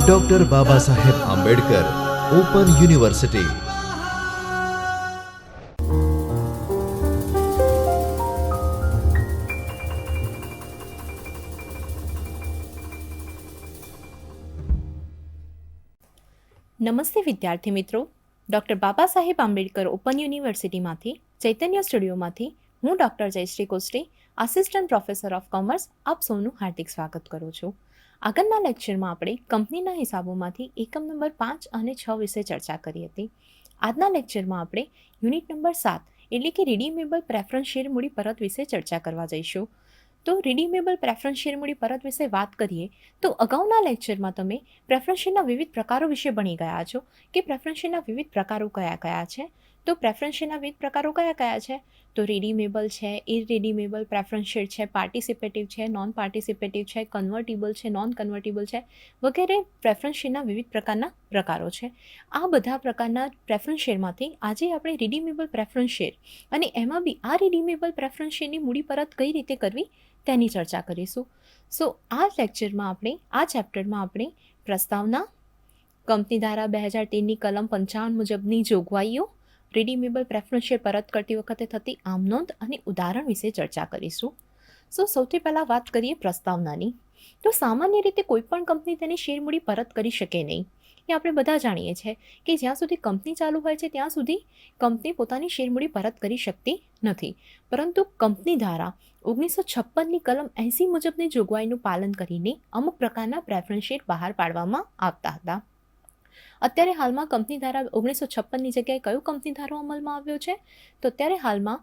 Doctor Baba Saheb Ambedkar open university નમસ્તે વિદ્યાર્થી મિત્રો. ડૉક્ટર બાબા સાહેબ આંબેડકર ઓપન યુનિવર્સિટીમાંથી ચૈતન્ય સ્ટુડિયોમાંથી હું doctor Jayshree Koste assistant professor of commerce આપ સૌનું હાર્દિક સ્વાગત કરું છું. આગળના લેક્ચરમાં આપણે કંપનીના હિસાબોમાંથી એકમ નંબર પાંચ અને છ વિશે ચર્ચા કરી હતી. આજના લેક્ચરમાં આપણે યુનિટ નંબર સાત, એટલે કે રિડીમેબલ પ્રેફરન્સ શેર મૂડી પરત વિશે ચર્ચા કરવા જઈશું. તો રિડીમેબલ પ્રેફરન્સ શેર મૂડી પરત વિશે વાત કરીએ, તો અગાઉના લેક્ચરમાં તમે પ્રેફરન્સ શેરના વિવિધ પ્રકારો વિશે ભણી ગયા છો, કે પ્રેફરન્સ શેરના વિવિધ પ્રકારો કયા કયા છે? તો પ્રેફરન્સ શેરના વિવિધ પ્રકારો કયા કયા છે? તો રિડીમેબલ છે ઇરિડીમેબલ પ્રેફરન્સ શેર છે પાર્ટિસિપેટિવ છે નોન પાર્ટિસિપેટિવ છે કન્વર્ટેબલ છે નોન કન્વર્ટેબલ છે, વગેરે પ્રેફરન્સ શેરના વિવિધ પ્રકારના પ્રકારો છે. આ બધા પ્રકારના પ્રેફરન્સ શેરમાંથી આજે આપણે રિડીમેબલ પ્રેફરન્સ શેર અને એમાં બી આ રિડીમેબલ પ્રેફરન્સ શેરની મૂડી પરત કઈ રીતે કરવી તેની ચર્ચા કરીશું. સો આ લેક્ચરમાં આપણે, આ ચેપ્ટરમાં આપણે પ્રસ્તાવના કંપની ધારા બે હજાર તેરની કલમ પંચાવન મુજબની જોગવાઈઓ રિડીમેબલ પ્રેફરન્સ શેર પરત કરતી વખતે થતી આમનોંધ અને ઉદાહરણ વિશે ચર્ચા કરીશું. સો સૌથી પહેલાં વાત કરીએ પ્રસ્તાવનાની. તો સામાન્ય રીતે કોઈપણ કંપની તેની શેર મૂડી પરત કરી શકે નહીં. એ આપણે બધા જાણીએ છીએ કે જ્યાં સુધી કંપની ચાલુ હોય છે, ત્યાં સુધી કંપની પોતાની શેર મૂડી પરત કરી શકતી નથી. પરંતુ કંપની દ્વારા ઓગણીસો છપ્પનની કલમ એંસી મુજબની જોગવાઈનું પાલન કરીને અમુક પ્રકારના પ્રેફરન્સ શેર બહાર પાડવામાં આવતા હતા. અત્યારે હાલમાં કંપની ધારા ઓગણીસો છપ્પનની જગ્યાએ કયો કંપની ધારો અમલમાં આવ્યો છે? તો અત્યારે હાલમાં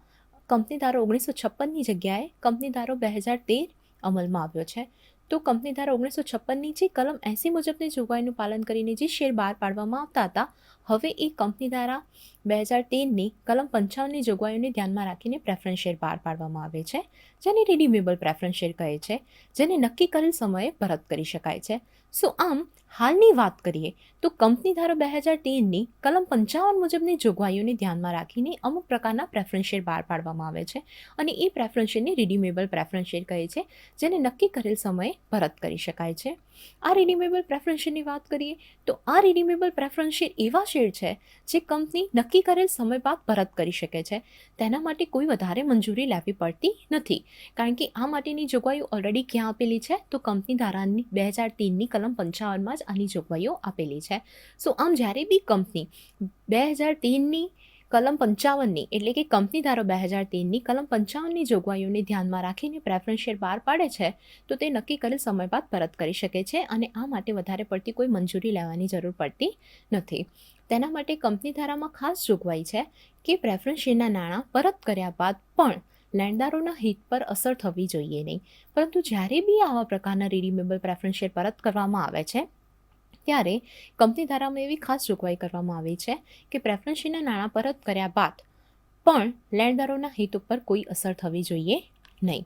કંપની ધારો ઓગણીસો છપ્પનની જગ્યાએ કંપની ધારો બે હજાર તેર અમલમાં આવ્યો છે. તો કંપની ધારા ઓગણીસો છપ્પનની જે કલમ એંસી મુજબની જોગવાઈનું પાલન કરીને જે શેર બહાર પાડવામાં આવતા હતા, હવે એ કંપની ધારા બે હજાર તેરની કલમ પંચાવનની જોગવાઈઓને ધ્યાનમાં રાખીને પ્રેફરન્સ શેર બહાર પાડવામાં આવે છે, જેને રિડીમેબલ પ્રેફરન્સ શેર કહે છે, જેને નક્કી કરેલ સમયે પરત કરી શકાય છે. સો આમ હાલની વાત કરીએ તો કંપની ધારો બે હજાર તેરની કલમ પંચાવન મુજબની જોગવાઈઓને ધ્યાનમાં રાખીને અમુક પ્રકારના પ્રેફરન્સ શેર બહાર પાડવામાં આવે છે અને એ પ્રેફરન્સ શેરને રિડીમેબલ પ્રેફરન્સ શેર કહે છે, જેને નક્કી કરેલ સમયે પરત કરી શકાય છે. આ રિડીમેબલ પ્રેફરન્સ શેરની વાત કરીએ તો આ રિડીમેબલ પ્રેફરન્સ શેર એવા શેર છે જે કંપની નક્કી કરેલ સમય બાદ પરત કરી શકે છે. તેના માટે કોઈ વધારે મંજૂરી લેવી પડતી નથી. કારણ કે આ માટેની જોગવાઈઓ ઓલરેડી ક્યાં આપેલી છે? તો કંપની ધારાની બે હજાર તીનની કલમ પંચાવનમાં જ આની જોગવાઈઓ આપેલી છે. સો આમ જ્યારે બી કંપની બે હજાર તેરની કલમ પંચાવનની, એટલે કે કંપની ધારો બે હજાર તેરની કલમ પંચાવનની જોગવાઈઓને ધ્યાનમાં રાખીને પ્રેફરન્સ શેર બહાર પાડે છે, તો તે નક્કી કરેલ સમય બાદ પરત કરી શકે છે અને આ માટે વધારે પડતી કોઈ મંજૂરી લેવાની જરૂર પડતી નથી. તેના માટે કંપની ધારામાં ખાસ જોગવાઈ છે કે પ્રેફરન્સ શેરના નાણાં પરત કર્યા બાદ પણ લેણદારોના હિત પર અસર થવી જોઈએ નહીં. પરંતુ જ્યારે બી આવા પ્રકારના રિડીમેબલ પ્રેફરન્સ શેર પરત કરવામાં આવે છે ત્યારે કંપની ધારામાં એવી ખાસ જોગવાઈ કરવામાં આવી છે કે પ્રેફરન્સીના નાણાં પરત કર્યા બાદ પણ લેણદારોના હિત ઉપર કોઈ અસર થવી જોઈએ નહીં.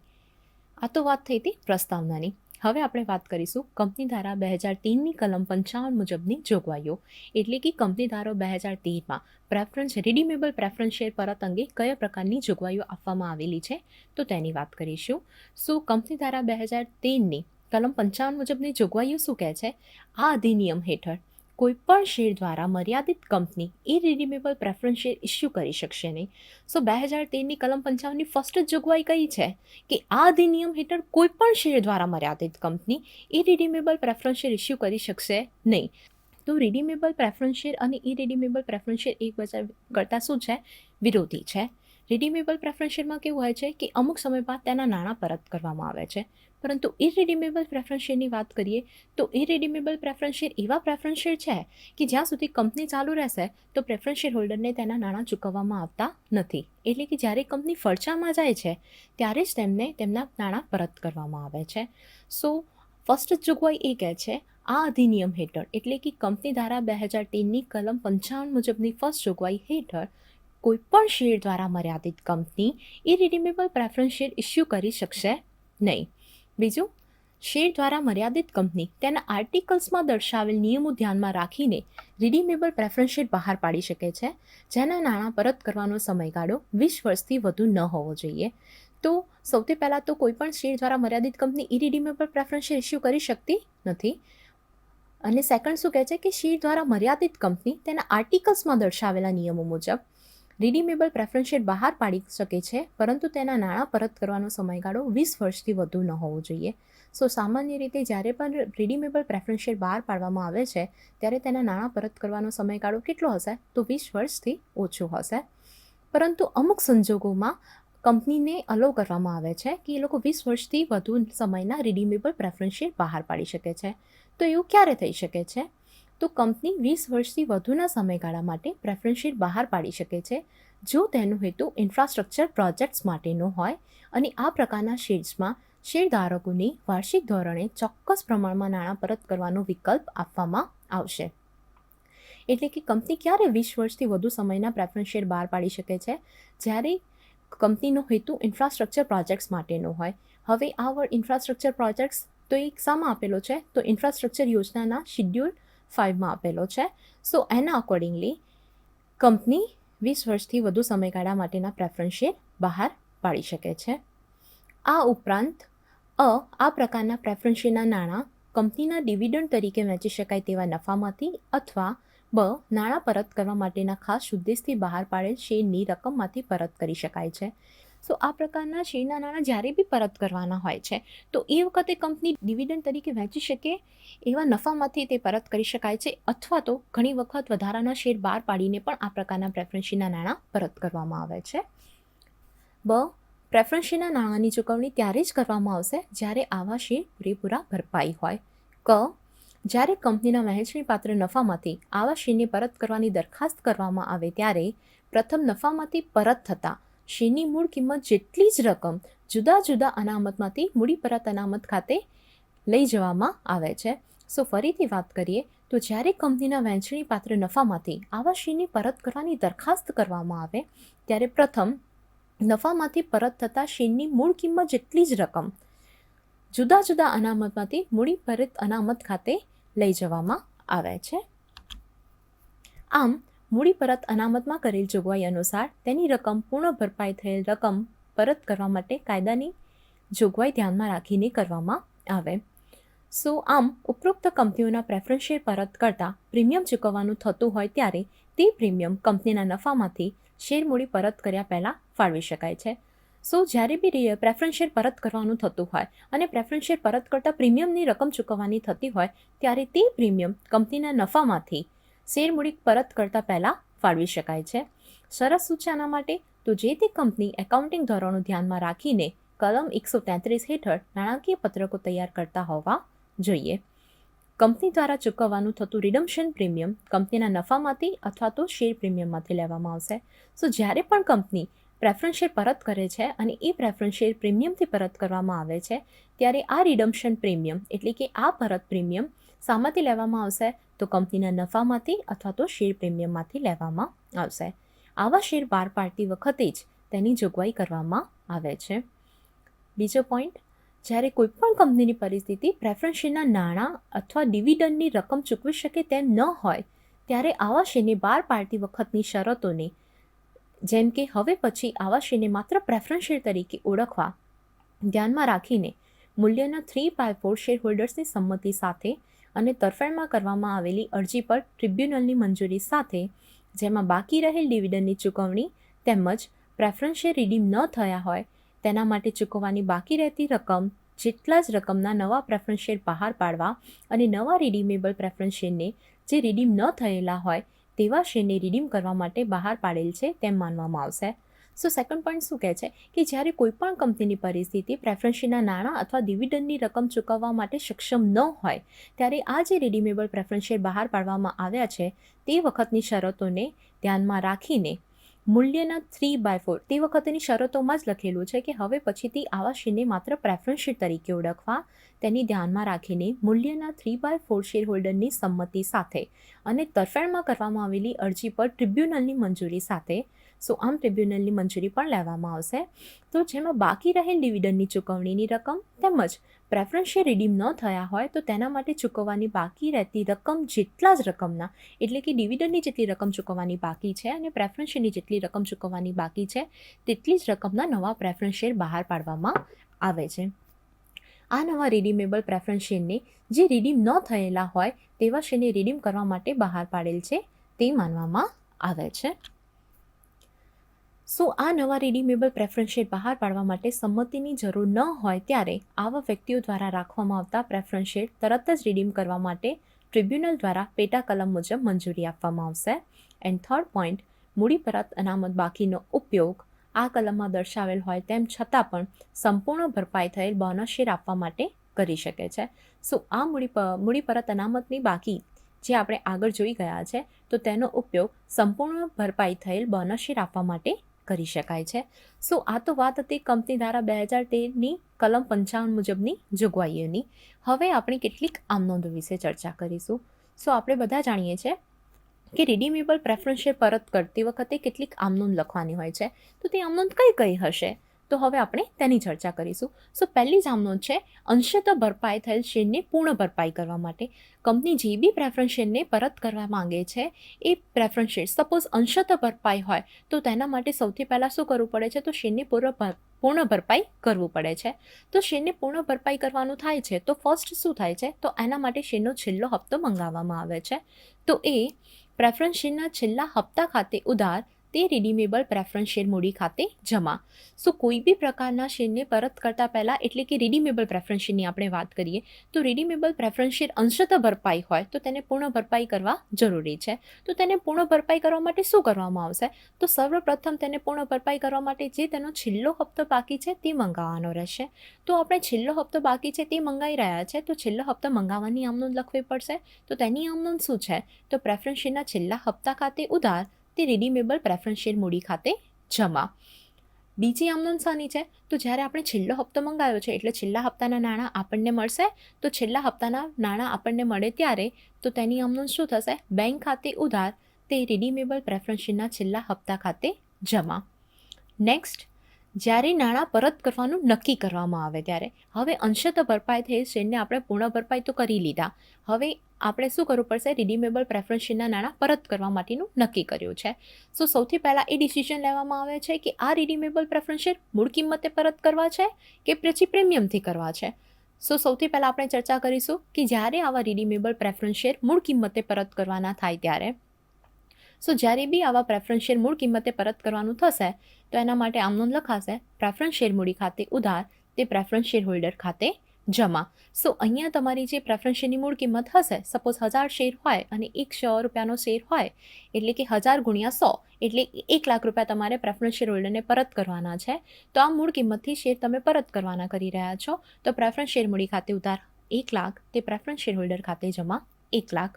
આ તો વાત થઈ હતી પ્રસ્તાવનાની. હવે આપણે વાત કરીશું કંપની ધારા બે હજાર તીનની કલમ પંચાવન મુજબની જોગવાઈઓ. એટલે કે કંપની ધારો બે હજાર તેરમાં પ્રેફરન્સ રિડીમેબલ પ્રેફરન્સ શેર પરત અંગે કયા પ્રકારની જોગવાઈઓ આપવામાં આવેલી છે? તો તેની વાત કરીશું. સો કંપની ધારા બે હજાર તેરની કલમ પંચાવન મુજબની જોગવાઈઓ શું કહે છે? આ અધિનિયમ હેઠળ કોઈપણ શેર દ્વારા મર્યાદિત company irredeemable preference share issue કરી શકશે નહીં. સો બે હજાર તેરની કલમ પંચાવનની ફર્સ્ટ જ જોગવાઈ કઈ છે? કે આ અધિનિયમ હેઠળ કોઈપણ શેર દ્વારા મર્યાદિત company irredeemable preference share issue કરી શકશે નહીં. તો રિડિમેબલ પ્રેફરન્સ શેર અને ઇરિડીમેબલ પ્રેફરન્સ શેર એકબીજા કરતાં શું છે? વિરોધી છે. રિડિમેબલ પ્રેફરન્સ શેરમાં કેવું હોય છે કે અમુક સમય બાદ તેના નાણાં પરત કરવામાં આવે છે. પરંતુ ઇરિડીમેબલ પ્રેફરન્સ શેરની વાત કરીએ, તો ઇરિડીમેબલ પ્રેફરન્સ શેર એવા પ્રેફરન્સ શેર છે કે જ્યાં સુધી કંપની ચાલુ રહેશે, તો પ્રેફરન્સ શેર હોલ્ડરને તેના નાણાં ચૂકવવામાં આવતા નથી. એટલે કે જ્યારે કંપની ફરચામાં જાય છે, ત્યારે જ તેમને તેમના નાણાં પરત કરવામાં આવે છે. સો ફર્સ્ટ જોગવાઈ એ કહે છે, આ અધિનિયમ હેઠળ, એટલે કે કંપની ધારા બે હજાર તેરની કલમ પંચાવન મુજબની ફર્સ્ટ જોગવાઈ હેઠળ, કોઈપણ શેર દ્વારા મર્યાદિત company irredeemable preference share issue કરી શકશે નહીં. બીજું, શેર દ્વારા મર્યાદિત કંપની તેના આર્ટિકલ્સમાં દર્શાવેલ નિયમો ધ્યાનમાં રાખીને રિડીમેબલ પ્રેફરન્સ શેર બહાર પાડી શકે છે. જેના નાણાં પરત કરવાનો સમયગાળો વીસ વર્ષથી વધુ ન હોવો જોઈએ. તો સૌથી પહેલાં તો કોઈ પણ શેર દ્વારા મર્યાદિત company irredeemable preference share issue કરી શકતી નથી. અને સેકન્ડ શું કહે છે કે શેર દ્વારા મર્યાદિત કંપની તેના આર્ટિકલ્સમાં દર્શાવેલા નિયમો મુજબ રિડીમેબલ પ્રેફરન્સ બહાર પાડી શકે છે, પરંતુ તેના નાણાં પરત કરવાનો સમયગાળો વીસ વર્ષથી વધુ ન હોવો જોઈએ. સો સામાન્ય રીતે જ્યારે પણ રિડીમેબલ પ્રેફરન્સ બહાર પાડવામાં આવે છે, ત્યારે તેના નાણાં પરત કરવાનો સમયગાળો કેટલો હશે? તો વીસ વર્ષથી ઓછો હશે. પરંતુ અમુક સંજોગોમાં કંપનીને અલો કરવામાં આવે છે કે એ લોકો વીસ વર્ષથી વધુ સમયના રિડીમેબલ પ્રેફરન્સ બહાર પાડી શકે છે. તો એવું ક્યારે થઈ શકે છે? તો કંપની વીસ વર્ષથી વધુના સમયગાળા માટે પ્રેફરન્સ શેર બહાર પાડી શકે છે. જો તેનો હેતુ ઇન્ફ્રાસ્ટ્રક્ચર પ્રોજેક્ટ્સ માટેનો હોય અને આ પ્રકારના શેર્સમાં શેરધારકોને વાર્ષિક ધોરણે ચોક્કસ પ્રમાણમાં નાણાં પરત કરવાનો વિકલ્પ આપવામાં આવશે. એટલે કે કંપની ક્યારે વીસ વર્ષથી વધુ સમયના પ્રેફરન્સ શેર બહાર પાડી શકે છે? જ્યારે કંપનીનો હેતુ ઇન્ફ્રાસ્ટ્રક્ચર પ્રોજેક્ટ્સ માટેનો હોય. હવે આ વર્ડ ઇન્ફ્રાસ્ટ્રક્ચર પ્રોજેક્ટ્સ તો એક શામાં આપેલો છે. તો ઇન્ફ્રાસ્ટ્રક્ચર યોજનાના શિડ્યુલ ફાઇવમાં આપેલો છે. સો એના અકોર્ડિંગલી કંપની વીસ વર્ષથી વધુ સમયગાળા માટેના પ્રેફરન્સ શેર બહાર પાડી શકે છે. આ ઉપરાંત, અ, આ પ્રકારના પ્રેફરન્સ શેરના નાણાં કંપનીના ડિવિડન્ડ તરીકે વેચી શકાય તેવા નફામાંથી અથવા, બ, નાણાં પરત કરવા માટેના ખાસ ઉદ્દેશથી બહાર પાડેલ શેરની રકમમાંથી પરત કરી શકાય છે. સો આ પ્રકારના શેરના નાણાં જ્યારે બી પરત કરવાના હોય છે, તો એ વખતે કંપની ડિવિડન્ડ તરીકે વહેંચી શકે એવા નફામાંથી તે પરત કરી શકાય છે, અથવા તો ઘણી વખત વધારાના શેર બહાર પાડીને પણ આ પ્રકારના પ્રેફરન્સીના નાણાં પરત કરવામાં આવે છે. બ પ્રેફરન્સીના નાણાંની ચૂકવણી ત્યારે જ કરવામાં આવશે જ્યારે આવા શેર પૂરેપૂરા ભરપાઈ હોય. ક, જ્યારે કંપનીના વહેંચણી પાત્ર નફામાંથી આવા શેરને પરત કરવાની દરખાસ્ત કરવામાં આવે ત્યારે પ્રથમ નફામાંથી પરત થતાં શેરની મૂળ કિંમત જેટલી જ રકમ જુદા જુદા અનામતમાંથી મૂડી પરત અનામત ખાતે લઈ જવામાં આવે છે. સો ફરીથી વાત કરીએ તો જ્યારે કંપનીના વહેંચણી પાત્ર નફામાંથી આવા શેરની પરત કરવાની દરખાસ્ત કરવામાં આવે, ત્યારે પ્રથમ નફામાંથી પરત થતા શેરની મૂળ કિંમત જેટલી જ રકમ જુદા જુદા અનામતમાંથી મૂડી પરત અનામત ખાતે લઈ જવામાં આવે છે. આમ મૂડી પરત અનામતમાં કરેલ જોગવાઈ અનુસાર તેની રકમ પૂર્ણ ભરપાઈ થયેલ રકમ પરત કરવા માટે કાયદાની જોગવાઈ ધ્યાનમાં રાખીને કરવામાં આવે. સો, આમ ઉપરોક્ત કંપનીઓના પ્રેફરન્સ શેર પરત કરતાં પ્રીમિયમ ચૂકવવાનું થતું હોય ત્યારે તે પ્રીમિયમ કંપનીના નફામાંથી શેર મૂડી પરત કર્યા પહેલાં ફાળવી શકાય છે. સો, જ્યારે બી પ્રેફરન્સ શેર પરત કરવાનું થતું હોય અને પ્રેફરન્સ શેર પરત કરતાં પ્રીમિયમની રકમ ચૂકવવાની થતી હોય ત્યારે તે પ્રીમિયમ કંપનીના નફામાંથી શેર મૂડી પરત કરતાં પહેલાં ફાળવી શકાય છે. સરસ સૂચના માટે તો જે તે કંપની એકાઉન્ટિંગ ધોરણો ધ્યાનમાં રાખીને કલમ એકસો તેત્રીસ હેઠળ નાણાકીય પત્રકો તૈયાર કરતા હોવા જોઈએ. કંપની દ્વારા ચૂકવવાનું થતું રિડમ્શન પ્રીમિયમ કંપનીના નફામાંથી અથવા તો શેર પ્રીમિયમમાંથી લેવામાં આવશે. સો જ્યારે પણ કંપની પ્રેફરન્સ શેર પરત કરે છે અને એ પ્રેફરન્સ શેર પ્રીમિયમથી પરત કરવામાં આવે છે, ત્યારે આ રિડમ્શન પ્રીમિયમ એટલે કે આ પરત પ્રીમિયમ શામાંથી લેવામાં આવશે તો કંપનીના નફામાંથી અથવા તો શેર પ્રીમિયમમાંથી લેવામાં આવશે. આવા શેર બહાર પાડતી વખતે જ તેની જોગવાઈ કરવામાં આવે છે. બીજો પોઈન્ટ જ્યારે કોઈપણ કંપનીની પરિસ્થિતિ પ્રેફરન્સ શેરના નાણાં અથવા ડિવિડન્ડની રકમ ચૂકવી શકે તેમ ન હોય, ત્યારે આવા શેરને બહાર પાડતી વખતની શરતોને, જેમ કે હવે પછી આવા શેરને માત્ર પ્રેફરન્સ શેર તરીકે ઓળખવા, ધ્યાનમાં રાખીને મૂલ્યના થ્રી બાય ફોર શેર હોલ્ડર્સની સંમતિ સાથે અને તરફેણમાં કરવામાં આવેલી અરજી પર ટ્રિબ્યુનલની મંજૂરી સાથે જેમાં બાકી રહેલ ડિવિડન્ડની ચૂકવણી તેમજ પ્રેફરન્સ શેર રિડીમ ન થયા હોય તેના માટે ચૂકવવાની બાકી રહેતી રકમ જેટલા જ રકમના નવા પ્રેફરન્સ શેર બહાર પાડવા અને નવા રિડીમેબલ પ્રેફરન્સ શેરને જે રિડીમ ન થયેલા હોય તેવા શેરને રિડીમ કરવા માટે બહાર પાડેલ છે તેમ માનવામાં આવશે. સો સેકન્ડ પોઈન્ટ શું કહે છે? કે જ્યારે કોઈપણ કંપનીની પરિસ્થિતિ પ્રેફરન્સીના નાણાં અથવા ડિવિડન્ડની રકમ ચૂકવવા માટે સક્ષમ ન હોય, ત્યારે આ જે રિડીમેબલ પ્રેફરન્સ બહાર પાડવામાં આવ્યા છે, તે વખતની શરતોને ધ્યાનમાં રાખીને મૂલ્યના થ્રી બાય ફોર તે વખતેની શરતોમાં જ લખેલું છે કે હવે પછીથી આવા શેરને માત્ર પ્રેફરન્સ તરીકે ઓળખવા, તેની ધ્યાનમાં રાખીને મૂલ્યના થ્રી બાય ફોર શેર હોલ્ડરની સંમતિ સાથે અને તરફેણમાં કરવામાં આવેલી અરજી પર ટ્રિબ્યુનલની મંજૂરી સાથે સો આમ ટ્રિબ્યુનલની મંજૂરી પણ લેવામાં આવશે. તો જેમાં બાકી રહેલ ડિવિડન્ડની ચૂકવણીની રકમ તેમજ પ્રેફરન્સ શેર રિડીમ ન થયા હોય તો તેના માટે ચૂકવવાની બાકી રહેતી રકમ જેટલા જ રકમના, એટલે કે ડિવિડન્ડની જેટલી રકમ ચૂકવવાની બાકી છે અને પ્રેફરન્સ જેટલી રકમ ચૂકવવાની બાકી છે, તેટલી જ રકમના નવા પ્રેફરન્સ શેર બહાર પાડવામાં આવે છે. આ નવા રિડીમેબલ પ્રેફરન્સ શેરને જે રિડીમ ન થયેલા હોય તેવા શેરને રિડીમ કરવા માટે બહાર પાડેલ છે તે માનવામાં આવે છે. સો આ નવા રિડીમેબલ પ્રેફરન્સ શેર બહાર પાડવા માટે સંમતિની જરૂર ન હોય ત્યારે આવા વ્યક્તિઓ દ્વારા રાખવામાં આવતા પ્રેફરન્સ શેર તરત જ રિડીમ કરવા માટે ટ્રિબ્યુનલ દ્વારા પેટા કલમ મુજબ મંજૂરી આપવામાં આવશે. એન્ડ થર્ડ પોઈન્ટ મૂડી પરત અનામત બાકીનો ઉપયોગ આ કલમમાં દર્શાવેલ હોય તેમ છતાં પણ સંપૂર્ણ ભરપાઈ થયેલ બોનસ શેર આપવા માટે કરી શકે છે. સો આ મૂડી મૂડી પરત અનામતની બાકી જે આપણે આગળ જોઈ ગયા છે, તો તેનો ઉપયોગ સંપૂર્ણ ભરપાઈ થયેલ બોનસ શેર આપવા માટે કરી શકાય છે. સો, આ તો વાત હતી કંપની ધારા બે હજાર તેરની કલમ પંચાવન મુજબની જોગવાઈઓની. હવે આપણે કેટલીક આમનોંધો વિશે ચર્ચા કરીશું. સો, આપણે બધા જાણીએ છીએ કે રિડીમેબલ પ્રેફરન્સ પરત કરતી વખતે કેટલીક આમનોંધ લખવાની હોય છે. તો તે આમનોંધ કઈ કઈ હશે? તો હવે આપણે તેની ચર્ચા કરીશું. સો પહેલી જામનો છે, અંશતઃ ભરપાઈ થયેલ શેરને પૂર્ણ ભરપાઈ કરવા માટે. કંપની જે બી પ્રેફરન્સ શેરને પરત કરવા માંગે છે, એ પ્રેફરન્સ શેર. સપોઝ અંશતઃ ભરપાઈ હોય, તો તેના માટે સૌથી પહેલાં શું કરવું પડે છે? તો શેરની પૂર્ણ પૂર્ણ ભરપાઈ કરવું પડે છે. તો શેરને પૂર્ણ ભરપાઈ કરવાનું થાય છે, તો ફર્સ્ટ શું થાય છે? તો એના માટે શેરનો છેલ્લો હપ્તો મંગાવવામાં આવે છે. તો એ પ્રેફરન્સ શેરના છેલ્લા હપ્તા ખાતે ઉધાર તે રિડીમેબલ પ્રેફરન્સ શેર મૂડી ખાતે જમા. સો કોઈ બી પ્રકારના શેરને પરત કરતા પહેલાં, એટલે કે રિડીમેબલ પ્રેફરન્સ શેરની આપણે વાત કરીએ, તો રિડીમેબલ પ્રેફરન્સ શેર અંશત ભરપાઈ હોય, તો તેને પૂર્ણ ભરપાઈ કરવા જરૂરી છે. તો તેને પૂર્ણ ભરપાઈ કરવા માટે શું કરવામાં આવશે? તો સર્વપ્રથમ તેને પૂર્ણ ભરપાઈ કરવા માટે જે તેનો છેલ્લો હપ્તો બાકી છે, તે મંગાવવાનો રહેશે. તો આપણે છેલ્લો હપ્તો બાકી છે તે મંગાવી રહ્યા છે, તો છેલ્લો હપ્તો મંગાવવાની આમનોંધ લખવી પડશે. તો તેની આમનોંધ શું છે? તો પ્રેફરન્સ શેરના છેલ્લા હપ્તા ખાતે ઉધાર તે રિડીમેબલ પ્રેફરન્સ શેર મૂડી ખાતે જમા. બીજી આમનોંધ શાની છે, તો જ્યારે આપણે છેલ્લો હપ્તો મંગાવ્યો છે, એટલે છેલ્લા હપ્તાના નાણાં આપણને મળશે, તો છેલ્લા હપ્તાના નાણાં આપણને મળે ત્યારે, તો તેની આમનોંધ શું થશે? બેંક ખાતે ઉધાર, તે રિડીમેબલ પ્રેફરન્સ શેરના છેલ્લા હપ્તા ખાતે જમા. નેક્સ્ટ જ્યારે નાણાં પરત કરવાનું નક્કી કરવામાં આવે ત્યારે, હવે અંશતઃ ભરપાઈ થઈ શેરને આપણે પૂર્ણ ભરપાઈ તો કરી લીધા. હવે આપણે શું કરવું પડશે? રિડીમેબલ પ્રેફરન્સ શેરના નાણાં પરત કરવા માટેનું નક્કી કર્યું છે. સો સૌથી પહેલાં એ ડિસિઝન લેવામાં આવે છે કે આ રિડીમેબલ પ્રેફરન્સ શેર મૂળ કિંમતે પરત કરવા છે કે પછી પ્રીમિયમથી કરવા છે? સો સૌથી પહેલાં આપણે ચર્ચા કરીશું કે જ્યારે આવા રિડીમેબલ પ્રેફરન્સ શેર મૂળ કિંમતે પરત કરવાના થાય ત્યારે. સો જ્યારે બી આવા પ્રેફરન્સ શેર મૂળ કિંમતે પરત કરવાનું થશે, તો એના માટે આમનોંધ લખાશે પ્રેફરન્સ શેર મૂડી ખાતે ઉધાર. તે પ્રેફરન્સ શેર હોલ્ડર ખાતે જમા. સો અહીંયા તમારી જે પ્રેફરન્સ શેરની મૂળ કિંમત હશે. સપોઝ હજાર શેર હોય અને એક સો રૂપિયાનો શેર હોય, એટલે કે હજાર ગુણ્યા સો, એટલે એક લાખ રૂપિયા તમારે પ્રેફરન્સ શેર હોલ્ડરને પરત કરવાના છે. તો આ મૂળ કિંમતથી શેર તમે પરત કરવાના કરી રહ્યા છો. તો પ્રેફરન્સ શેર મૂડી ખાતે ઉધાર એક લાખ, તે પ્રેફરન્સ શેર હોલ્ડર ખાતે જમા એક લાખ.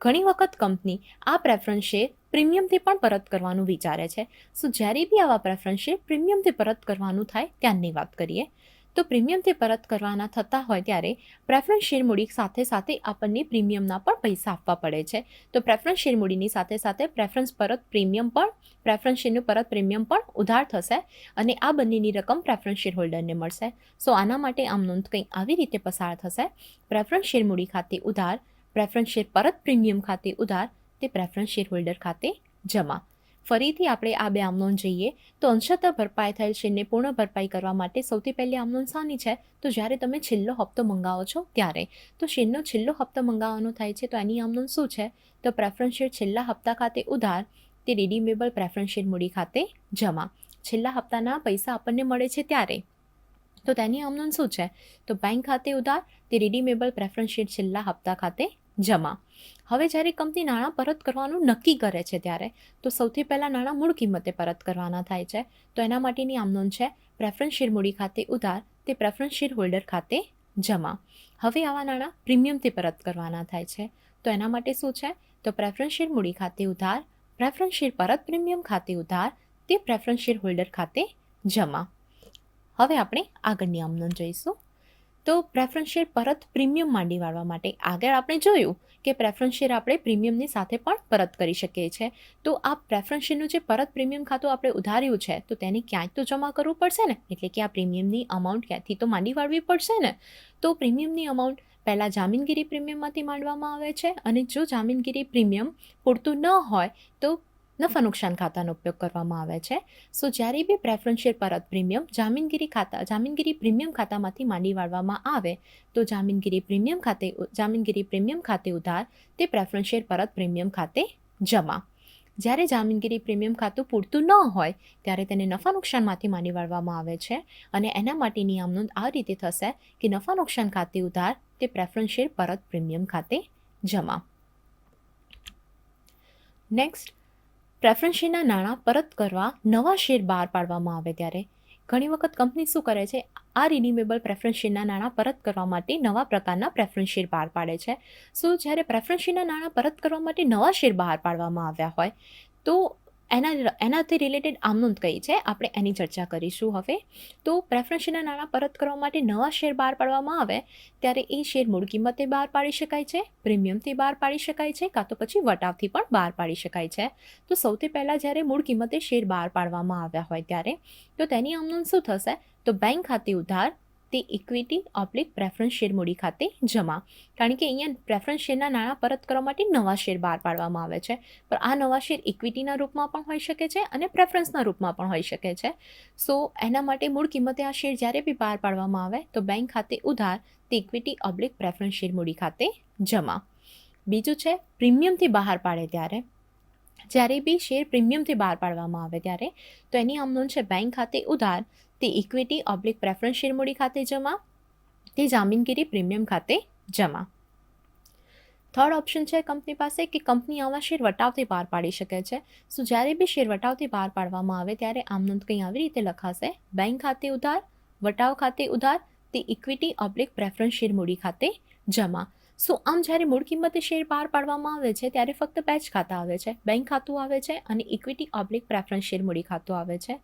ઘણી વખત કંપની આ પ્રેફરન્સ શેર પ્રીમિયમથી પણ પરત કરવાનું વિચારે છે. સો જ્યારે બી આવા પ્રેફરન્સ શેર પ્રીમિયમથી પરત કરવાનું થાય, ત્યારની વાત કરીએ. તો પ્રીમિયમથી પરત કરવાના થતા હોય ત્યારે પ્રેફરન્સ શેર મૂડી સાથે સાથે આપણને પ્રીમિયમના પણ પૈસા આપવા પડે છે. તો પ્રેફરન્સ શેર મૂડીની સાથે સાથે પ્રેફરન્સ પરત પ્રીમિયમ પણ પ્રેફરન્સ શેરનું પરત પ્રીમિયમ પણ ઉધાર થશે અને આ બંનેની રકમ પ્રેફરન્સ શેર હોલ્ડરને મળશે. સો આના માટે આમ નોંધ કંઈ આવી રીતે પસાર થશે. પ્રેફરન્સ શેર મૂડી ખાતે ઉધાર પ્રેફરન્સ શેર પરત પ્રીમિયમ ખાતે ઉધાર, તે પ્રેફરન્સ શેર હોલ્ડર ખાતે જમા. ફરીથી આપણે આ બે આમનોન જઈએ, તો અંશતઃ ભરપાઈ થયેલ શેરને પૂર્ણ ભરપાઈ કરવા માટે સૌથી પહેલી આમનોન શાની છે? તો જ્યારે તમે છેલ્લો હપ્તો મંગાવો છો, ત્યારે. તો શેરનો છેલ્લો હપ્તો મંગાવવાનો થાય છે, તો એની આમનોન શું છે? તો પ્રેફરન્સ શેર છેલ્લા હપ્તા ખાતે ઉધાર, તે રિડીમેબલ પ્રેફરન્સ શેર મૂડી ખાતે જમા. છેલ્લા હપ્તાના પૈસા આપણને મળે છે ત્યારે. તો તેની આમનોન શું છે? તો બેંક ખાતે ઉધાર, તે રિડીમેબલ પ્રેફરન્સ શેર છેલ્લા હપ્તા ખાતે જમા. હવે જ્યારે કંપની નાણાં પરત કરવાનું નક્કી કરે છે ત્યારે, તો સૌથી પહેલાં નાણાં મૂળ કિંમતે પરત કરવાના થાય છે. તો એના માટેની આમનોંધ છે પ્રેફરન્સ શેર મૂડી ખાતે ઉધાર, તે પ્રેફરન્સ શેર હોલ્ડર ખાતે જમા. હવે આવા નાણાં પ્રીમિયમથી પરત કરવાના થાય છે. તો એના માટે શું છે? તો પ્રેફરન્સ શેર મૂડી ખાતે ઉધાર પ્રેફરન્સ શેર પરત પ્રીમિયમ ખાતે ઉધાર, તે પ્રેફરન્સ શેર હોલ્ડર ખાતે જમા. હવે આપણે આગળની આમનોંધ જોઈશું. તો પ્રેફરન્સ શેર પરત પ્રીમિયમ માંડી વાળવા માટે. આગળ આપણે જોયું કે પ્રેફરન્સ શેર આપણે પ્રીમિયમની સાથે પણ પરત કરી શકીએ છીએ. તો આ પ્રેફરન્સ શેરનું જે પરત પ્રીમિયમ ખાતું આપણે ઉધાર્યું છે, તો તેને ક્યાંય તો જમા કરવું પડશે ને? એટલે કે આ પ્રીમિયમની અમાઉન્ટ ક્યાંથી તો માંડી વાળવી પડશે ને? તો પ્રીમિયમની અમાઉન્ટ પહેલાં જામીનગીરી પ્રીમિયમમાંથી માંડવામાં આવે છે અને જો જામીનગીરી પ્રીમિયમ પૂરતું ન હોય, તો નફા નુકસાન ખાતાનો ઉપયોગ કરવામાં આવે છે. સો જ્યારે બી પ્રેફરન્સ શેર પરત પ્રીમિયમ જામીનગીરી ખાતા, જામીનગીરી પ્રીમિયમ ખાતામાંથી માંડી વાળવામાં આવે, તો જામીનગીરી પ્રીમિયમ ખાતે જામીનગીરી પ્રીમિયમ ખાતે ઉધાર, તે પ્રેફરન્સ શેર પરત પ્રીમિયમ ખાતે જમા. જ્યારે જામીનગીરી પ્રીમિયમ ખાતું પૂરતું ન હોય, ત્યારે તેને નફા નુકસાનમાંથી માંડી વાળવામાં આવે છે. અને એના માટેની આમ નોંધ આ રીતે થશે કે નફા નુકસાન ખાતે ઉધાર, તે પ્રેફરન્સ શેર પરત પ્રીમિયમ ખાતે જમા. નેક્સ્ટ પ્રેફરન્સ શેરના નાણાં પરત કરવા નવા શેર બહાર પાડવામાં આવે ત્યારે ઘણી વખત કંપની શું કરે છે? આ રિન્યુમેબલ પ્રેફરન્સ શેરના નાણાં પરત કરવા માટે નવા પ્રકારના પ્રેફરન્સ શેર બહાર પાડે છે. સો જ્યારે પ્રેફરન્સ શેરના નાણાં પરત કરવા માટે નવા શેર બહાર પાડવામાં આવ્યા હોય તો એના એનાથી રિલેટેડ આમ નોંધ કઈ છે? આપણે એની ચર્ચા કરીશું હવે. તો પ્રેફરન્સના નાણાં પરત કરવા માટે નવા શેર બહાર પાડવામાં આવે, ત્યારે એ શેર મૂળ કિંમતે બહાર પાડી શકાય છે, પ્રીમિયમથી બહાર પાડી શકાય છે, કાં તો પછી વટાવથી પણ બહાર પાડી શકાય છે. તો સૌથી પહેલાં જ્યારે મૂળ કિંમતે શેર બહાર પાડવામાં આવ્યા હોય ત્યારે, તો તેની આમનોંધ શું થશે? તો બેંક ખાતે ઉધાર તે ઇક્વિટી ઓબ્લિક પ્રેફરન્સ શેર મૂડી ખાતે જમા. કારણ કે અહીંયા પ્રેફરન્સ શેરના નાણાં પરત કરવા માટે નવા શેર બહાર પાડવામાં આવે છે. પણ આ નવા શેર ઇક્વિટીના રૂપમાં પણ હોઈ શકે છે અને પ્રેફરન્સના રૂપમાં પણ હોઈ શકે છે. સો એના માટે મૂળ કિંમતે આ શેર જ્યારે બી બહાર પાડવામાં આવે, તો બેંક ખાતે ઉધાર, તે ઇક્વિટી ઓબ્લિક પ્રેફરન્સ શેર મૂડી ખાતે જમા. બીજું છે પ્રીમિયમથી બહાર પાડે ત્યારે. જ્યારે બી શેર પ્રીમિયમથી બહાર પાડવામાં આવે ત્યારે, તો એની આમનો છે બેંક ખાતે ઉધાર તે ઇક્વિટી ઓબ્લિક પ્રેફરન્સ શેર મૂડી ખાતે જમા, તે જામીનગીરી પ્રીમિયમ ખાતે જમા. થર્ડ ઓપ્શન છે કંપની પાસે કે કંપની આવા શેર વટાવથી બહાર પાડી શકે છે. સો જ્યારે બી શેર વટાવથી બહાર પાડવામાં આવે, ત્યારે આમ નોંધ કંઈ આવી રીતે લખાશે. બેંક ખાતે ઉધાર, વટાવ ખાતે ઉધાર, તે ઇક્વિટી ઓબ્લિક પ્રેફરન્સ શેર મૂડી ખાતે જમા. સો આમ જ્યારે મૂળ કિંમતે શેર બહાર પાડવામાં આવે છે, ત્યારે ફક્ત બે જ ખાતા આવે છે. બેંક ખાતું આવે છે અને ઇક્વિટી ઓબ્લિક પ્રેફરન્સ શેર મૂડી ખાતું આવે છે.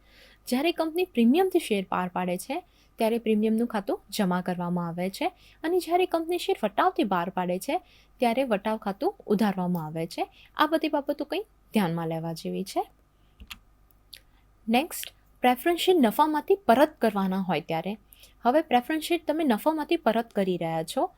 જ્યારે કંપની પ્રીમિયમથી શેર બહાર પાડે છે, ત્યારે પ્રીમિયમનું ખાતું જમા કરવામાં આવે છે અને જ્યારે કંપની શેર વટાવથી બહાર પાડે છે, ત્યારે વટાવ ખાતું ઉધારવામાં આવે છે. આ બધી બાબતો કંઈ ધ્યાનમાં લેવા જેવી છે. નેક્સ્ટ પ્રેફરન્સ શેર નફામાંથી પરત કરવાના હોય ત્યારે. હવે પ્રેફરન્સ શેર તમે નફામાંથી પરત કરી રહ્યા છો,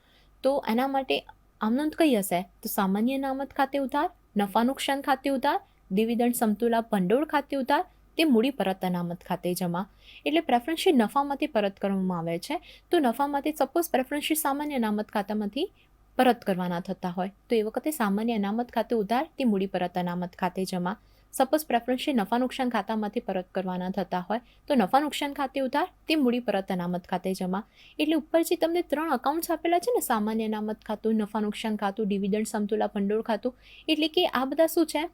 તો એના માટે આમ કઈ હશે? તો સામાન્ય અનામત ખાતે ઉધાર, નફા નુકસાન ખાતે ઉધાર, ડિવિડન્ડ સમતુલા ભંડોળ ખાતે ઉધાર તે મૂડી પરત અનામત ખાતે જમા. એટલે પ્રેફરન્સ નફામાંથી પરત કરવામાં આવે છે. તો નફામાંથી સપોઝ પ્રેફરન્સ સામાન્ય અનામત ખાતામાંથી પરત કરવાના થતા હોય. તો એ વખતે સામાન્ય અનામત ખાતે ઉધાર તે મૂડી પરત અનામત ખાતે જમા. સપોઝ પ્રેફરન્સ નફા નુકસાન ખાતામાંથી પરત કરવાના થતા હોય. તો નફા નુકસાન ખાતે ઉધાર તે મૂડી પરત અનામત ખાતે જમા. એટલે ઉપર જે તમને ત્રણ અકાઉન્ટ્સ આપેલા છે ને, સામાન્ય અનામત ખાતું, નફા નુકસાન ખાતું ડિવિડન્ડ સમતુલા ભંડોળ ખાતું. એટલે કે આ બધા શું છે?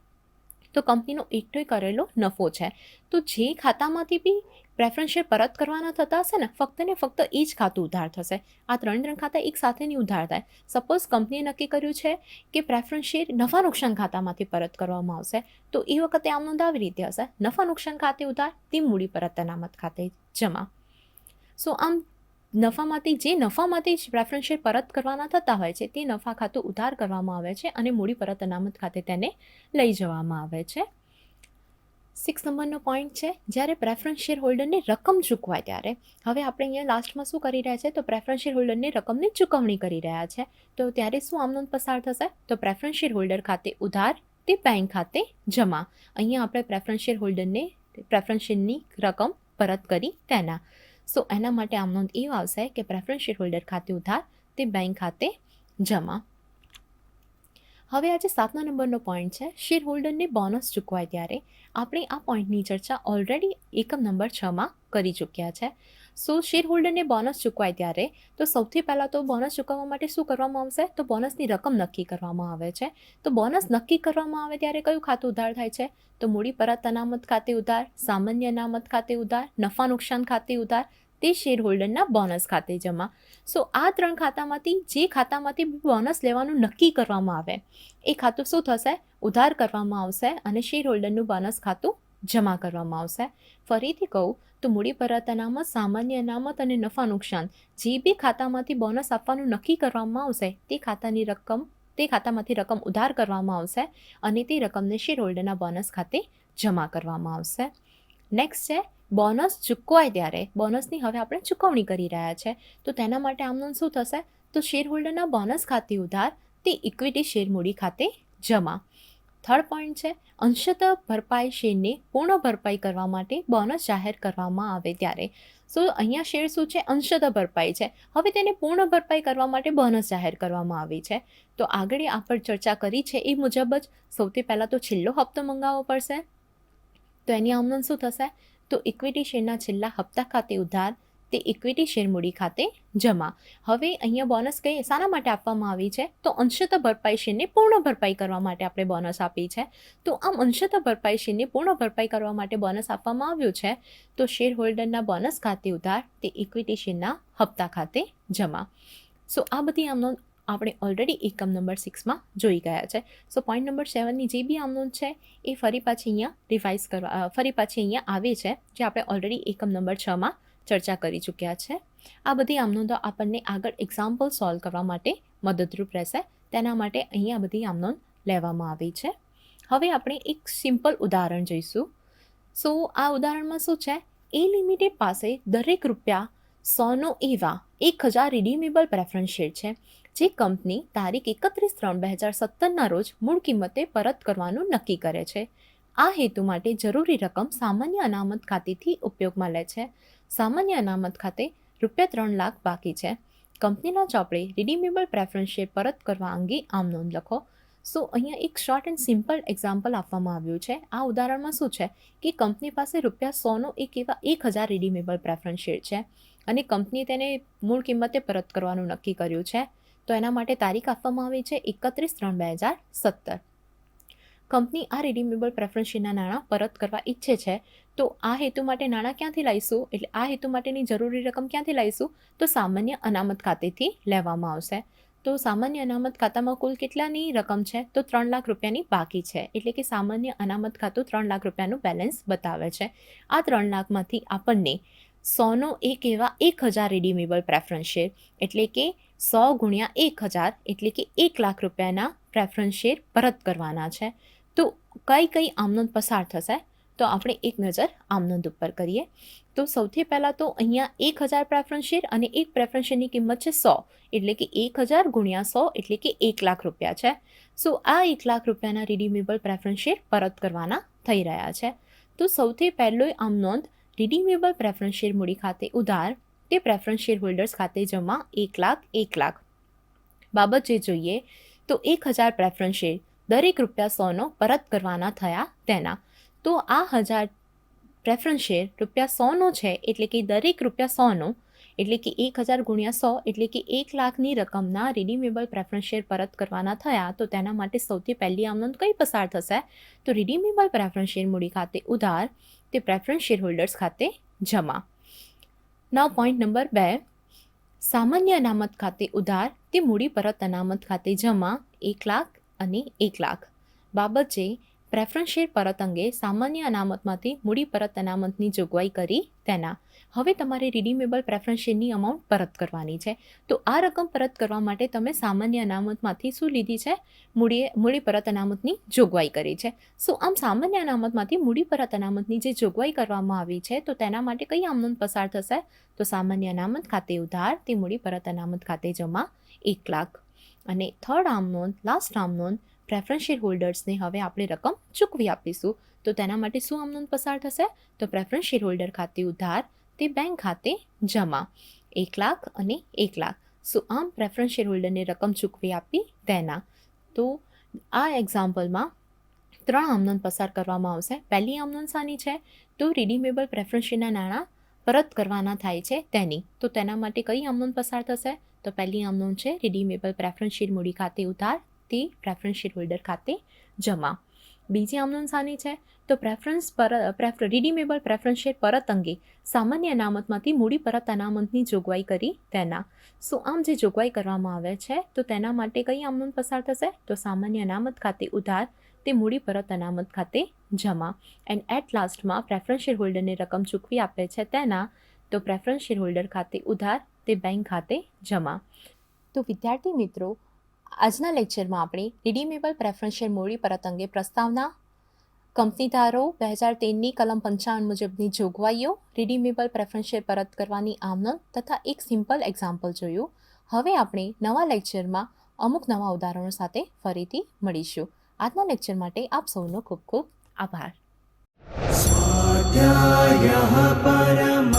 તો કંપનીનો એકઠોય કરેલો નફો છે. તો જે ખાતામાંથી બી પ્રેફરન્સ શેર પરત કરવાના થતા હશે ને, ફક્ત ને ફક્ત એ જ ખાતું ઉધાર થશે. આ ત્રણ ત્રણ ખાતા એક સાથેની ઉધાર થાય. સપોઝ કંપનીએ નક્કી કર્યું છે કે પ્રેફરન્સ શેર નફા નુકસાન ખાતામાંથી પરત કરવામાં આવશે, તો એ વખતે આમ નોંધ આવી રીતે હશે. નફા નુકસાન ખાતે ઉધાર, તે મૂડી પરત અનામત ખાતે જમા. સો આમ નફામાંથી, જે નફામાંથી જ પ્રેફરન્સ શેર પરત કરવાના થતા હોય છે, તે નફા ખાતું ઉધાર કરવામાં આવે છે અને મૂડી પરત અનામત ખાતે તેને લઈ જવામાં આવે છે. સિક્સ નંબરનો પોઈન્ટ છે, જ્યારે પ્રેફરન્સ શેર હોલ્ડરને રકમ ચૂકવાય ત્યારે. હવે આપણે અહીંયા લાસ્ટમાં શું કરી રહ્યા છે? તો પ્રેફરન્સ શેર હોલ્ડરને રકમની ચૂકવણી કરી રહ્યા છે. તો ત્યારે શું આમનોંધ પસાર થશે? તો પ્રેફરન્સ શેર હોલ્ડર ખાતે ઉધાર તે બેંક ખાતે જમા. અહીંયા આપણે પ્રેફરન્સ શેર હોલ્ડરને પ્રેફરન્સ શેરની રકમ પરત કરી તેના. સો એના માટે આમ નોંધ એ આવશે કે પ્રેફરન્સ શેર હોલ્ડર ખાતે ઉધાર તે બેંક ખાતે જમા. હવે આજે સાતમા નંબરનો પોઈન્ટ છે. શેર હોલ્ડરને બોનસ ચૂકવાય ત્યારે આપણે આ પોઈન્ટની ચર્ચા ઓલરેડી એકમ નંબર છમાં કરી ચૂક્યા છે. સો શેર હોલ્ડરને બોનસ ચૂકવાય ત્યારે. તો સૌથી પહેલાં તો બોનસ ચૂકવવા માટે શું કરવામાં આવશે? તો બોનસની રકમ નક્કી કરવામાં આવે છે. તો બોનસ નક્કી કરવામાં આવે ત્યારે કયું ખાતું ઉધાર થાય છે? તો મૂડી પરત અનામત ખાતે ઉધાર, સામાન્ય અનામત ખાતે ઉધાર, નફા નુકસાન ખાતે ઉધાર, તે શેર હોલ્ડરના બોનસ ખાતે જમા. સો આ ત્રણ ખાતામાંથી જે ખાતામાંથી બોનસ લેવાનું નક્કી કરવામાં આવે, એ ખાતું શું થશે? ઉધાર કરવામાં આવશે અને શેર હોલ્ડરનું બોનસ ખાતું જમા કરવામાં આવશે. ફરીથી કહું તો મૂડી પરત અનામત સામાન્ય અનામત અને નફા નુકસાન. જે બી ખાતામાંથી બોનસ આપવાનું નક્કી કરવામાં આવશે, તે ખાતાની રકમ, તે ખાતામાંથી રકમ ઉધાર કરવામાં આવશે અને તે રકમને શેર હોલ્ડરના બોનસ ખાતે જમા કરવામાં આવશે. નેક્સ્ટ છે બોનસ ચૂકવાય ત્યારે. બોનસની હવે આપણે ચૂકવણી કરી રહ્યા છે. તો તેના માટે આમનું શું થશે? તો શેર હોલ્ડરના બોનસ ખાતે ઉધાર, તે ઇક્વિટી શેર મૂડી ખાતે જમા. થર્ડ પોઈન્ટ છે, અંશત ભરપાઈ શેરની પૂર્ણ ભરપાઈ કરવા માટે બોનસ જાહેર કરવામાં આવે ત્યારે. સો અહીંયા શેર શું છે? અંશત ભરપાઈ છે. હવે તેને પૂર્ણ ભરપાઈ કરવા માટે બોનસ જાહેર કરવામાં આવી છે. તો આગળ આપણે ચર્ચા કરી છે એ મુજબ જ સૌથી પહેલાં તો છેલ્લો હપ્તો મંગાવવો પડશે. તો એની આમદન શું થશે? તો ઇક્વિટી શેરના છેલ્લા હપ્તા ખાતે ઉધાર તે ઇક્વિટી શેર મૂડી ખાતે જમા. હવે અહીંયા બોનસ કઈ શાના માટે આપવામાં આવી છે? તો અંશત ભરપાઈ શેરની પૂર્ણ ભરપાઈ કરવા માટે આપણે બોનસ આપી છે. તો આમ અંશત ભરપાઈ શેરની પૂર્ણ ભરપાઈ કરવા માટે બોનસ આપવામાં આવ્યું છે. તો શેર હોલ્ડરના બોનસ ખાતે ઉધાર, તે ઇક્વિટી શેરના હપ્તા ખાતે જમા. સો આ બધી આમનો આપણે ઓલરેડી એકમ નંબર સિક્સમાં જોઈ ગયા છે. સો પોઈન્ટ નંબર સેવનની જે બી આમનો છે, એ ફરી પાછી અહીંયા રિવાઇઝ કરવા, ફરી પાછી અહીંયા આવે છે, જે આપણે ઓલરેડી એકમ નંબર છમાં ચર્ચા કરી ચૂક્યા છે. આ બધી આમનોંધો આપણને આગળ એક્ઝામ્પલ સોલ્વ કરવા માટે મદદરૂપ રહેશે. તેના માટે અહીંયા બધી આમનોંધ લેવામાં આવી છે. હવે આપણે એક સિમ્પલ ઉદાહરણ જોઈશું. સો આ ઉદાહરણમાં શું છે? એ લિમિટેડ પાસે દરેક રૂપિયા સોનો એવા એક હજાર રિડીમેબલ પ્રેફરન્સ શેર છે, જે કંપની તારીખ એકત્રીસ ત્રણ બે હજાર સત્તરના રોજ મૂળ કિંમતે પરત કરવાનું નક્કી કરે છે. આ હેતુ માટે જરૂરી રકમ સામાન્ય અનામત ખાતેથી ઉપયોગમાં લે છે. સામાન્ય અનામત ખાતે રૂપિયા ત્રણ લાખ બાકી છે. કંપનીના ચોપડે રિડીમેબલ પ્રેફરન્સ શેર પરત કરવા અંગે આમ નોંધ લખો. સો અહીંયા એક શોર્ટ એન્ડ સિમ્પલ એક્ઝામ્પલ આપવામાં આવ્યું છે? આ ઉદાહરણમાં શું છે? કે કંપની પાસે રૂપિયા સોનો એક એવા એક હજાર રિડીમેબલ પ્રેફરન્સ શેર છે અને કંપની તેને મૂળ કિંમતે પરત કરવાનું નક્કી કર્યું છે. તો એના માટે તારીખ આપવામાં આવી છે એકત્રીસ ત્રણ બે હજાર સત્તર. કંપની આ રિડીમેબલ પ્રેફરન્સ શેરના નાણાં પરત કરવા ઈચ્છે છે, તો આ હેતુ માટે નાણાં ક્યાંથી લાવીશું? એટલે આ હેતુ માટેની જરૂરી રકમ ક્યાંથી લાવીશું? તો સામાન્ય અનામત ખાતેથી લેવામાં આવશે. તો સામાન્ય અનામત ખાતામાં કુલ કેટલાની રકમ છે? તો ત્રણ લાખ રૂપિયાની બાકી છે. એટલે કે સામાન્ય અનામત ખાતું ત્રણ લાખ રૂપિયાનું બેલેન્સ બતાવે છે. આ ત્રણ લાખમાંથી આપણને સોનો એક એવા એક હજાર રિડીમેબલ પ્રેફરન્સ શેર એટલે કે સો ગુણ્યા એક હજાર, એટલે કે એક લાખ રૂપિયાના પ્રેફરન્સ શેર પરત કરવાના છે. તો કઈ કઈ આમનોંધ પસાર થશે? તો આપણે એક નજર આમનોંધ ઉપર કરીએ. તો સૌથી પહેલાં તો અહીંયા એક હજાર પ્રેફરન્સ શેર અને એક પ્રેફરન્સ શેરની કિંમત છે સો. એટલે કે એક હજાર ગુણ્યા સો એટલે કે એક લાખ રૂપિયા છે. સો આ એક લાખ રૂપિયાના રિડીમેબલ પ્રેફરન્સ શેર પરત કરવાના થઈ રહ્યા છે. તો સૌથી પહેલો આમ નોંધ રિડીમેબલ પ્રેફરન્સ શેર મૂડી ખાતે ઉધાર. તે પ્રેફરન્સ શેર હોલ્ડર્સ ખાતે જમા એક લાખ એક લાખ. બાબત જે જોઈએ તો એક હજાર પ્રેફરન્સ શેર દરેક રૂપિયા સોનો પરત કરવાના થયા તેના. તો આ હજાર પ્રેફરન્સ શેર રૂપિયા સોનો છે એટલે કે દરેક રૂપિયા સોનો, એટલે કે એક હજાર ગુણ્યા સો, એટલે કે એક લાખની રકમના રિડીમેબલ પ્રેફરન્સ શેર પરત કરવાના થયા, તો તેના માટે સૌથી પહેલી આમનોંધ કઈ પસાર થશે? તો રિડીમેબલ પ્રેફરન્સ શેર મૂડી ખાતે ઉધાર, તે પ્રેફરન્સ શેર હોલ્ડર્સ ખાતે જમા. નવ પોઈન્ટ નંબર બે, સામાન્ય અનામત ખાતે ઉધાર, તે મૂડી પરત અનામત ખાતે જમા, એક લાખ અને એક લાખ. બાબત જે પ્રેફરન્સ શેર પરત અંગે સામાન્ય અનામતમાંથી મૂડી પરત અનામતની જોગવાઈ કરી તેના. હવે તમારે રિડીમેબલ પ્રેફરન્સ શેરની અમાઉન્ટ પરત કરવાની છે. તો આ રકમ પરત કરવા માટે તમે સામાન્ય અનામતમાંથી શું લીધી છે? મૂડીએ મૂડી પરત અનામતની જોગવાઈ કરી છે. સો આમ સામાન્ય અનામતમાંથી મૂડી પરત અનામતની જે જોગવાઈ કરવામાં આવી છે, તો તેના માટે કઈ આમનોંધ પસાર થશે? તો સામાન્ય અનામત ખાતે ઉધાર, તે મૂડી પરત અનામત ખાતે જમા એક લાખ. અને થર્ડ આર્મ નોંધ લાસ્ટ આમનોંધ પ્રેફરન્સ શેર હોલ્ડર્સને હવે આપણે રકમ ચૂકવી આપીશું. તો તેના માટે શું આમનોંધ પસાર થશે? તો પ્રેફરન્સ શેર હોલ્ડર ખાતે ઉધાર, તે બેંક ખાતે જમા. એક લાખ અને એક લાખ. સો આમ પ્રેફરન્સ શેર હોલ્ડરને રકમ ચૂકવી આપી તેના તો આ એક્ઝામ્પલમાં ત્રણ આમનોંધ પસાર કરવામાં આવશે. પહેલી આમનોંધ શાની છે? તો રિડીમેબલ પ્રેફરન્સ શેરના નાણાં પરત કરવાના થાય છે તેની. તો તેના માટે કઈ આમનોંધ પસાર થશે? તો પહેલી આમનોંધ છે રિડીમેબલ પ્રેફરન્સ શેર મૂડી ખાતે ઉધાર તે પ્રેફરન્સ શેર હોલ્ડર ખાતે જમા. બીજી આમનોંધ સાની છે, તો પ્રેફરન્સ પર પ્રેફર રિડીમેબલ પ્રેફરન્સ શેર પરત અંગે સામાન્ય અનામતમાંથી મૂડી પરત અનામતની જોગવાઈ કરી તેના. સો આમ જે જોગવાઈ કરવામાં આવે છે, તો તેના માટે કઈ આમનોંધ પસાર થશે? તો સામાન્ય અનામત ખાતે ઉધાર, તે મૂડી પરત અનામત ખાતે જમા. એન્ડ એટ લાસ્ટમાં પ્રેફરન્સ શેર હોલ્ડરને રકમ ચૂકવી આપે છે તેના, તો પ્રેફરન્સ શેર હોલ્ડર ખાતે ઉધાર તે બેંક ખાતે જમા. તો વિદ્યાર્થી મિત્રો, આજના લેક્ચરમાં આપણે રિડીમેબલ પ્રેફરન્શિયલ મૂડી પરત અંગે પ્રસ્તાવના, કંપનીધારો બે હજાર તેરની કલમ પંચાવન મુજબની જોગવાઈઓ, રિડીમેબલ પ્રેફરન્શિયલ પરત કરવાની આમનંદ તથા એક સિમ્પલ એક્ઝામ્પલ જોયું. હવે આપણે નવા લેક્ચરમાં અમુક નવા ઉદાહરણો સાથે ફરીથી મળીશું. આજના લેક્ચર માટે આપ સૌનો ખૂબ ખૂબ આભાર. સ્વાધ્યાય પરમં